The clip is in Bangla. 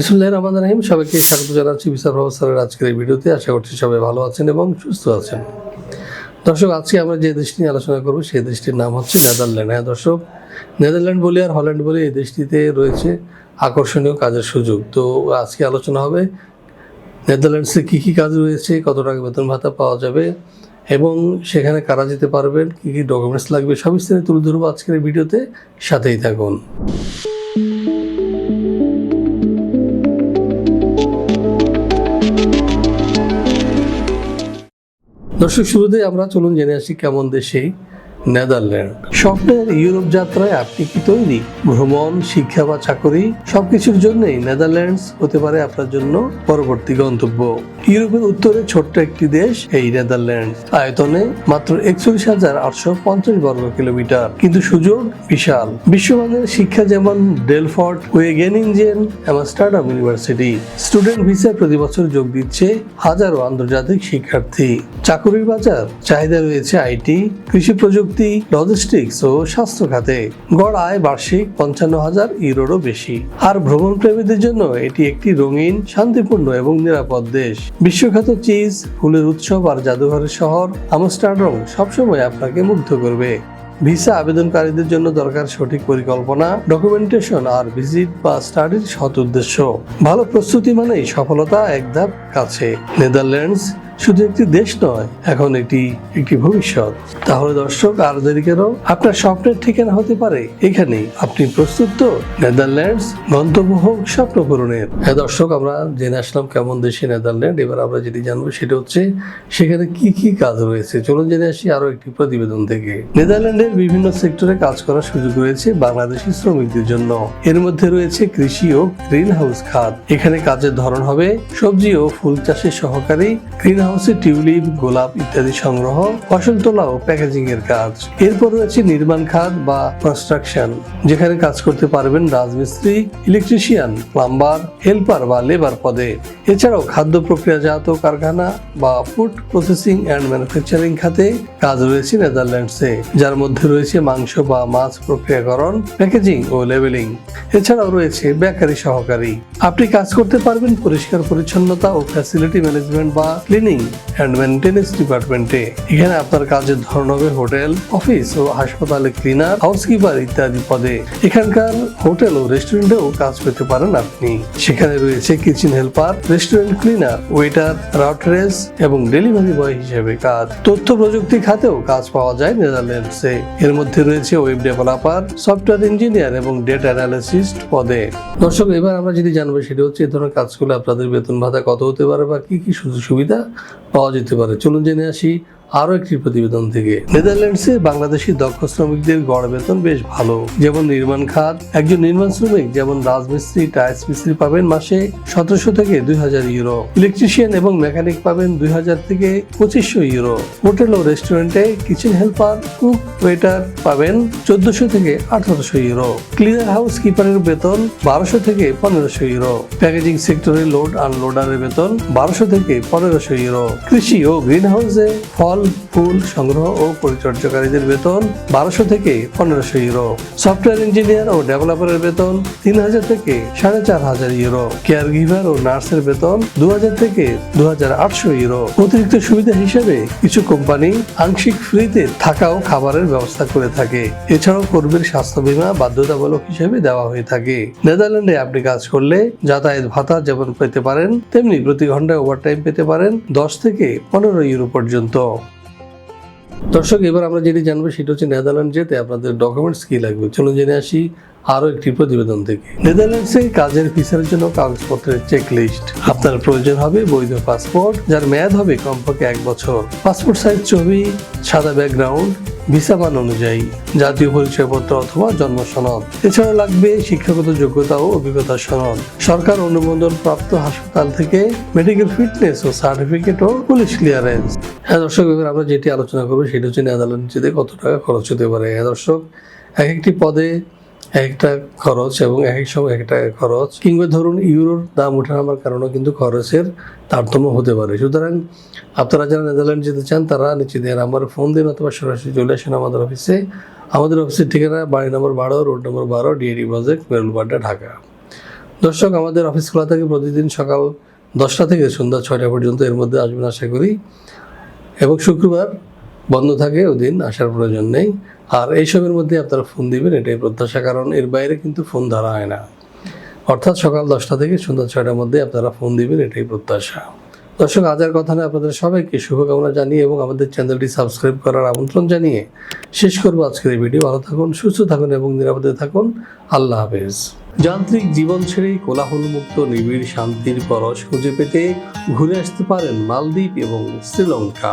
বিসমুল্লাহ রহমান রাহিম, সবাইকে স্বাগত জানাচ্ছি বিচার প্রফেসরের আজকের এই ভিডিওতে। আশা করছি সবাই ভালো আছেন এবং সুস্থ আছেন। দর্শক, আজকে আমরা যে দেশটি নিয়ে আলোচনা করব, সেই দেশটির নাম হচ্ছে নেদারল্যান্ড। হ্যাঁ দর্শক, নেদারল্যান্ড বলি আর হল্যান্ড বলি এই দেশটিতে রয়েছে আকর্ষণীয় কাজের সুযোগ। তো আজকে আলোচনা হবে নেদারল্যান্ডসে কী কী কাজ রয়েছে, কত টাকা বেতন ভাতা পাওয়া যাবে এবং সেখানে কারা যেতে পারবেন, কী কী ডকুমেন্টস লাগবে, সব স্থানে তুলে ধরবো আজকের ভিডিওতে। সাথেই থাকুন। দর্শক শুরুতে আমরা চলুন জেনে আসি কেমন দেশে নেদারল্যান্ড। স্বপ্নের ইউরোপ যাত্রায় আপনি কি তৈরি? ভ্রমণ, শিক্ষা বা চাকরি? সবকিছুর জন্যই নেদারল্যান্ডস হতে পারে আপনার জন্য পরবর্তী গন্তব্য। ইউরোপের উত্তরে ছোট্ট একটি দেশ, এই আয়তনে মাত্র একচল্লিশ হাজার আটশো পঞ্চাশ বর্গ কিলোমিটার। কিন্তু সুযোগ বিশাল। বিশ্বমানের শিক্ষা যেমন Delft Wageningen Amsterdam university. Student ভিসায় প্রতি বছর যোগ দিচ্ছে হাজারো আন্তর্জাতিক শিক্ষার্থী। চাকুরির বাজার, চাহিদা রয়েছে আইটি, কৃষি প্রযুক্তি লজিস্টিক্স ও স্বাস্থ্য খাতে। গড় আয় বার্ষিক পঞ্চান্ন হাজার ইউরোরও বেশি। আর ভ্রমণ প্রেমীদের জন্য এটি একটি রঙিন, শান্তিপূর্ণ এবং নিরাপদ দেশ। বিশ্বখ্যাত চিজ, ফুলের উৎসব আর জাদুঘরের শহর আমস্টারডম সবসময় আপনাকে মুগ্ধ করবে। ভিসা আবেদনকারীদের জন্য দরকার সঠিক পরিকল্পনা ডকুমেন্টেশন আর ভিজিট বা স্টাডির সৎ উদ্দেশ্য। ভালো প্রস্তুতি মানেই সফলতা এক ধাপ কাছে। নেদারল্যান্ডস শুধু একটি দেশ নয়, এখন এটি একটি ভবিষ্যৎ। তাহলে দর্শক, আর দেরি কেন? আপনার স্বপ্নের ঠিকানা হতে পারে। এখানে আপনি প্রস্তুত তো? নেদারল্যান্ডস গন্তব্য হোক, স্বপ্ন পূরণের। হ্যাঁ দর্শক, আমরা জেনে আসলাম কেমন দেশে নেদারল্যান্ড। এবার আমরা যেটি জানব সেটা হচ্ছে, সেখানে কি কি কাজ রয়েছে? চলুন জেনে আসি আরও একটি প্রতিবেদন থেকে। নেদারল্যান্ডের বিভিন্ন সেক্টরে কাজ করার সুযোগ রয়েছে বাংলাদেশি শ্রমিকদের জন্য। এর মধ্যে রয়েছে কৃষি ও গ্রিন হাউস খাত। এখানে কাজের ধরন হবে সবজি ও ফুল চাষের সহকারী গ্রিন হাউসে টিউলিপ, গোলাপ ইত্যাদি সংগ্রহ, ফসল তোলা ও প্যাকেজিং এর কাজ। এরপর রয়েছে নির্মাণ খাত বা কনস্ট্রাকশন যেখানে কাজ করতে পারবেন রাজমিস্ত্রি ইলেকট্রিশিয়ান প্লাম্বার হেল্পার বা লেবার পদে। এছাড়াও খাদ্য প্রক্রিয়াজাত কারখানা বা ফুড প্রসেসিং অ্যান্ড ম্যানুফ্যাকচারিং খাতে কাজ রয়েছে নেদারল্যান্ডসে যার মধ্যে রয়েছে মাংস বা মাছ প্রক্রিয়াকরণ প্যাকেজিং ও লেবেলিং এছাড়াও রয়েছে বেকারি সহকারী। আপনি কাজ করতে পারবেন পরিষ্কার পরিচ্ছন্নতা ও ফ্যাসিলিটি ম্যানেজমেন্ট বা ক্লিনিং অ্যান্ড মেনটেন্যান্স ডিপার্টমেন্টে এখানে আপনার কাজের ধরন হবে হোটেল, অফিস ও হাসপাতালে ক্লিনার হাউসকিপার ইত্যাদি পদে। এখানকার হোটেল ও রেস্টুরেন্টেও কাজ পেতে পারেন আপনি। সেখানে রয়েছে kitchen helper restaurant cleaner waiter waitress এবং ডেলিভারি বয় হিসেবে কাজ। তথ্য প্রযুক্তি খাতেও কাজ পাওয়া যায় নেদারল্যান্ডসে এর মধ্যে রয়েছে ওয়েব ডেভেলপার সফটওয়্যার ইঞ্জিনিয়ার এবং ডেটা অ্যানালিস্ট পদে। দর্শক, এবার আমরা যদি জানব সেটা হচ্ছে এই ধরনের কাজগুলো আপনাদের বেতন ভাতা কত হতে পারে বা কি কি সুযোগ সুবিধা পাওয়া যেতে পারে। চলুন জেনে আসি আরও একটি প্রতিবেদন থেকে। নেদারল্যান্ডসে বাংলাদেশি দক্ষ শ্রমিকদের গড় বেতন বেশ ভালো। যেমন নির্মাণ খাত, একজন নির্মাণ শ্রমিক যেমন রাজমিস্ত্রি টাইলস মিস্ত্রি পাবেন মাসে সতেরোশো থেকে দুই হাজার ইউরো। ইলেকট্রিশিয়ান এবং মেকানিক পাবেন দুই হাজার থেকে পঁচিশশো ইউরো। হোটেল ও রেস্টুরেন্টে কিচেন হেল্পার, কুক, ওয়েটার পাবেন চোদ্দশো থেকে আঠারোশো ইউরো। ক্লিনার হাউস কিপারের বেতন বারোশো থেকে পনেরোশো ইউরো। প্যাকেজিং সেক্টরে লোড আনলোডারের বেতন বারোশো থেকে পনেরোশো ইউরো। কৃষি ও গ্রিন হাউসে ফল ফুল সংগ্রহ ও পরিচর্যাকারীদের বেতন বারোশো থেকে পনেরোশো ইউরো। সফটওয়্যার ইঞ্জিনিয়ার ও ডেভেলপারের বেতন তিন হাজার থেকে সাড়ে চার হাজার ইউরো। কেয়ার গিভার ও নার্সের বেতন দু হাজার থেকে দু হাজার আটশো ইউরো। অতিরিক্ত সুবিধা হিসেবে কিছু কোম্পানি আংশিক ফ্রিতে থাকা ও খাবারের ব্যবস্থা করে থাকে। এছাড়াও কর্মীর স্বাস্থ্য বীমা বাধ্যতামূলক হিসেবে দেওয়া হয়ে থাকে। নেদারল্যান্ডে আপনি কাজ করলে যাতায়াত ভাতা যেমন পেতে পারেন, তেমনি প্রতি ঘন্টায় ওভারটাইম পেতে পারেন দশ থেকে পনেরো ইউরো পর্যন্ত। দর্শক, এবার আমরা যেটি জানব সেটা হচ্ছে নেদারল্যান্ড যেতে আপনাদের ডকুমেন্টস কি লাগবে? চলুন জেনে আসি আরও একটি প্রতিবেদন থেকে নেদারল্যান্ডসে কাজের ভিসার জন্য কাগজপত্রের চেক লিস্ট আপনার প্রয়োজন হবে বৈধ পাসপোর্ট যার মেয়াদ হবে কমপক্ষে এক বছর। পাসপোর্ট সাইজ ছবি, সাদা ব্যাকগ্রাউন্ড ভিসা মান অনুযায়ী, জাতীয় পরিচয়পত্র অথবা জন্ম সনদ। এছাড়াও লাগবে শিক্ষাগত যোগ্যতা ও অভিজ্ঞতা সনদ। সরকার অনুমোদন প্রাপ্ত হাসপাতাল থেকে মেডিকেল ফিটনেস ও সার্টিফিকেট ও পুলিশ ক্লিয়ারেন্স হ্যাঁ দর্শক, এবার আমরা যেটি আলোচনা করব, সেটা হচ্ছে নেদারল্যান্ড কত টাকা খরচ হতে পারে। হ্যাঁ দর্শক, এক একটি পদে একটা খরচ এবং এক এক সময় এক একটা খরচ। কিংবা ধরুন ইউরোর দাম ওঠানামার কারণেও কিন্তু খরচের তারতম্য হতে পারে। সুতরাং আপনারা যারা নেদারল্যান্ড যেতে চান, তারা নিচে দেওয়ার নাম্বারে ফোন দিন অথবা সরাসরি চলে আসেন আমাদের অফিসে। আমাদের অফিসের ঠিকানা বাড়ি নম্বর বারো, রোড নম্বর বারো, ডিএডি প্রজেক্ট, মেরুলবাড্ডা, ঢাকা। দর্শক, আমাদের অফিস খোলা থাকে প্রতিদিন সকাল দশটা থেকে সন্ধ্যা ছয়টা পর্যন্ত। এর মধ্যে আসবেন আশা করি। এবং শুক্রবার বন্ধ থাকে ওদিন আসার প্রয়োজন নেই। আর এইসবের মধ্যে আপনারা ফোন দিবেন, এটাই প্রত্যাশা, কারণ এর বাইরে কিন্তু ফোন ধরা হয় না। অর্থাৎ সকাল দশটা থেকে সন্ধ্যা ছয়টার মধ্যে আপনারা ফোন দিবেন, এটাই প্রত্যাশা। দর্শক আজার কথা নয়, আপনাদের সবাইকে শুভকামনা জানিয়ে এবং আমাদের চ্যানেলটি সাবস্ক্রাইব করার আমন্ত্রণ জানিয়ে শেষ করব আজকের এই ভিডিও। ভালো থাকুন, সুস্থ থাকুন এবং নিরাপদে থাকুন। আল্লাহ হাফেজ। যান্ত্রিক জীবন ছেড়ে কোলাহলমুক্ত, নিবিড় শান্তির পরশ খুঁজে পেতে ঘুরে আসতে পারেন মালদ্বীপ এবং শ্রীলঙ্কা।